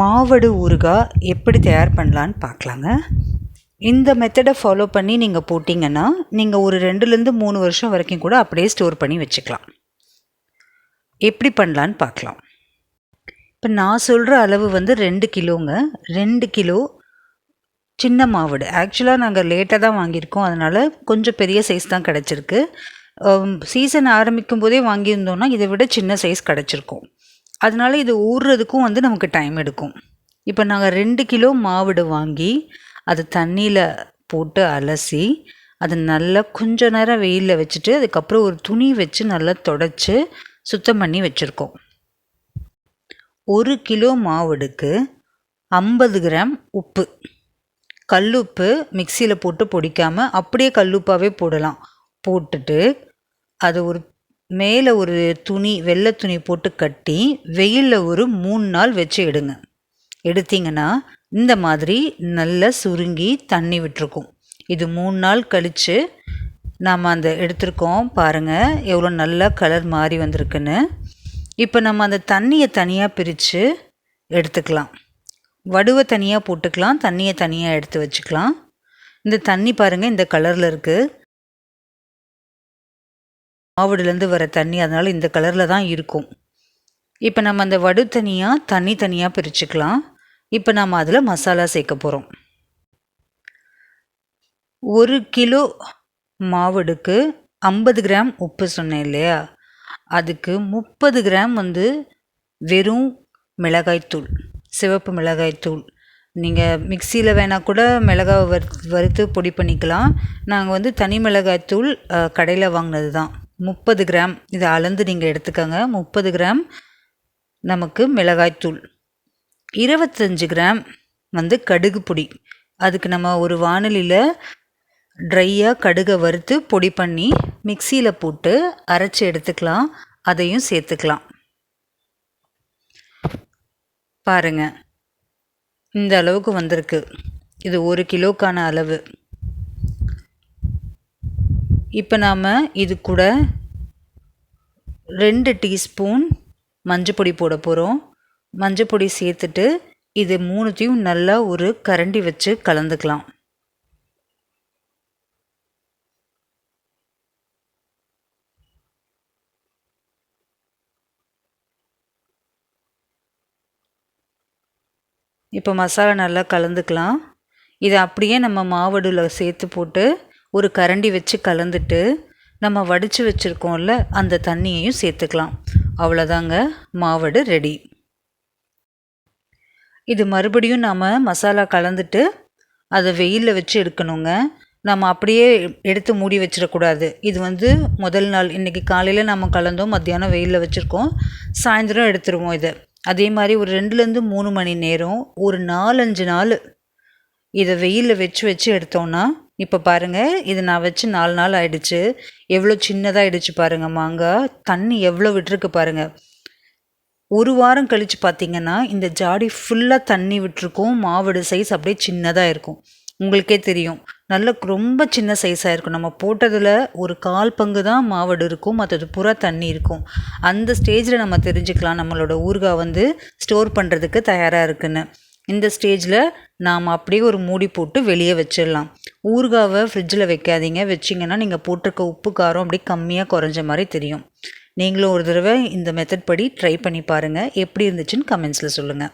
மாவடு ஊறுகாய் எப்படி தயார் பண்ணலான்னு பார்க்கலாங்க. இந்த மெத்தடை ஃபாலோ பண்ணி நீங்கள் போட்டிங்கன்னா நீங்கள் ஒரு ரெண்டுலேருந்து மூணு வருஷம் வரைக்கும் கூட அப்படியே ஸ்டோர் பண்ணி வச்சுக்கலாம். எப்படி பண்ணலான்னு பார்க்கலாம். இப்போ நான் சொல்கிற அளவு வந்து ரெண்டு கிலோங்க. ரெண்டு கிலோ சின்ன மாவடு. ஆக்சுவலாக நாங்கள் லேட்டாக தான் வாங்கியிருக்கோம். அதனால் கொஞ்சம் பெரிய சைஸ் தான் கிடச்சிருக்கு. சீசன் ஆரம்பிக்கும் போதே வாங்கியிருந்தோன்னா இதை விட சின்ன சைஸ் கிடச்சிருக்கும். அதனால இது ஊறுறதுக்கும் வந்து நமக்கு டைம் எடுக்கும். இப்போ நாங்கள் ரெண்டு கிலோ மாவிடு வாங்கி அதை தண்ணியில் போட்டு அலசி அதை நல்லா கொஞ்ச நேரம் வெயிலில் வச்சுட்டு அதுக்கப்புறம் ஒரு துணி வச்சு நல்லா தொடச்சி சுத்தம் பண்ணி வச்சுருக்கோம். ஒரு கிலோ மாவுடுக்கு ஐம்பது கிராம் உப்பு. கல்லுப்பு மிக்சியில் போட்டு பொடிக்காமல் அப்படியே கல்லுப்பாகவே போடலாம். போட்டுட்டு அது ஒரு மேலே ஒரு துணி வெள்ளை துணி போட்டு கட்டி வெயிலில் ஒரு மூணு நாள் வச்சு எடுங்க. எடுத்தீங்கன்னா இந்த மாதிரி நல்லா சுருங்கி தண்ணி விட்டுருக்கும். இது மூணு நாள் கழித்து நாம் அந்த எடுத்திருக்கோம். பாருங்கள் எவ்வளோ நல்லா கலர் மாறி வந்திருக்குன்னு. இப்போ நம்ம அந்த தண்ணியை தனியாக பிரித்து எடுத்துக்கலாம். வடுவை தனியாக போட்டுக்கலாம் தண்ணியை தனியாக எடுத்து வச்சுக்கலாம். இந்த தண்ணி பாருங்கள் இந்த கலரில் இருக்குது மாவுடுலேருந்து வர தண்ணி அதனால் இந்த கலரில் தான் இருக்கும். இப்போ நம்ம அந்த வடு தனியாக தண்ணி தனியாக பிரிச்சுக்கலாம். இப்போ நம்ம அதில் மசாலா சேர்க்க போகிறோம் ஒரு கிலோ மாவடுக்கு ஐம்பது கிராம் உப்பு சொன்னேன் இல்லையா? அதுக்கு முப்பது கிராம் வந்து வெறும் மிளகாய்த்தூள் சிவப்பு மிளகாய்த்தூள் நீங்கள் மிக்சியில் வேணால் கூட மிளகாய் வறு வறுத்து பொடி பண்ணிக்கலாம். நாங்கள் வந்து தனி மிளகாய்த்தூள் கடையில் வாங்கினது தான். முப்பது கிராம். இதை அளந்து நீங்கள் எடுத்துக்கோங்க. முப்பது கிராம் நமக்கு மிளகாய்த்தூள் இருபத்தஞ்சி கிராம் வந்து கடுகு பொடி. அதுக்கு நம்ம ஒரு வானலியில் ட்ரையாக கடுகை வறுத்து பொடி பண்ணி மிக்சியில் போட்டு அரைச்சி எடுத்துக்கலாம். அதையும் சேர்த்துக்கலாம். பாருங்கள் இந்த அளவுக்கு வந்திருக்கு. இது ஒரு கிலோக்கான அளவு. இப்போ நாம் இது கூட ரெண்டு டீஸ்பூன் மஞ்சப்பொடி போட போகிறோம் மஞ்சப்பொடி சேர்த்துட்டு இது மூணுத்தையும் நல்லா ஒரு கரண்டி வச்சு கலந்துக்கலாம். இப்போ மசாலா நல்லா கலந்துக்கலாம். இதை அப்படியே நம்ம மாவடுல சேர்த்து போட்டு ஒரு கரண்டி வச்சு கலந்துட்டு நம்ம வடித்து வச்சுருக்கோம்ல அந்த தண்ணியையும் சேர்த்துக்கலாம். அவ்வளோதாங்க மாவடு ரெடி இது மறுபடியும் நாம் மசாலா கலந்துட்டு அதை வெயிலில் வச்சு எடுக்கணுங்க. நம்ம அப்படியே எடுத்து மூடி வச்சிடக்கூடாது. இது வந்து முதல் நாள் இன்றைக்கி காலையில் நம்ம கலந்தோம் மத்தியானம் வெயிலில் வச்சுருக்கோம். சாயந்தரம் எடுத்துருவோம் இதை. அதே மாதிரி ஒரு ரெண்டுலேருந்து மூணு மணி நேரம் ஒரு நாலஞ்சு நாள் இதை வெயிலில் வச்சு வச்சு எடுத்தோன்னா இப்போ பாருங்கள் இது நான் வச்சு நாலு நாள் ஆயிடுச்சு. எவ்வளோ சின்னதாக ஆயிடுச்சு பாருங்கள் மாங்காய் தண்ணி எவ்வளோ விட்டுருக்கு பாருங்கள் ஒரு வாரம் கழித்து பார்த்தீங்கன்னா இந்த ஜாடி ஃபுல்லாக தண்ணி விட்டுருக்கும். மாவடு சைஸ் அப்படியே சின்னதாக இருக்கும் உங்களுக்கே தெரியும். நல்ல ரொம்ப சின்ன சைஸாக இருக்கும். நம்ம போட்டதில் ஒரு கால் பங்கு தான் மாவடு இருக்கும். மற்றது புறா தண்ணி இருக்கும். அந்த ஸ்டேஜில் நம்ம தெரிஞ்சுக்கலாம் நம்மளோட ஊறுகாய் வந்து ஸ்டோர் பண்ணுறதுக்கு தயாராக இருக்குன்னு. இந்த ஸ்டேஜில் நாம் அப்படியே ஒரு மூடி போட்டு வெளியே வச்சிடலாம். ஊறுகாவை ஃப்ரிட்ஜில் வைக்காதீங்க. வச்சிங்கன்னா நீங்கள் போட்டிருக்க உப்பு காரம் அப்படியே கம்மியாக குறைஞ்ச மாதிரி தெரியும். நீங்களும் ஒரு தடவை இந்த மெத்தட் படி ட்ரை பண்ணி பாருங்கள் எப்படி இருந்துச்சுன்னு கமெண்ட்ஸில் சொல்லுங்கள்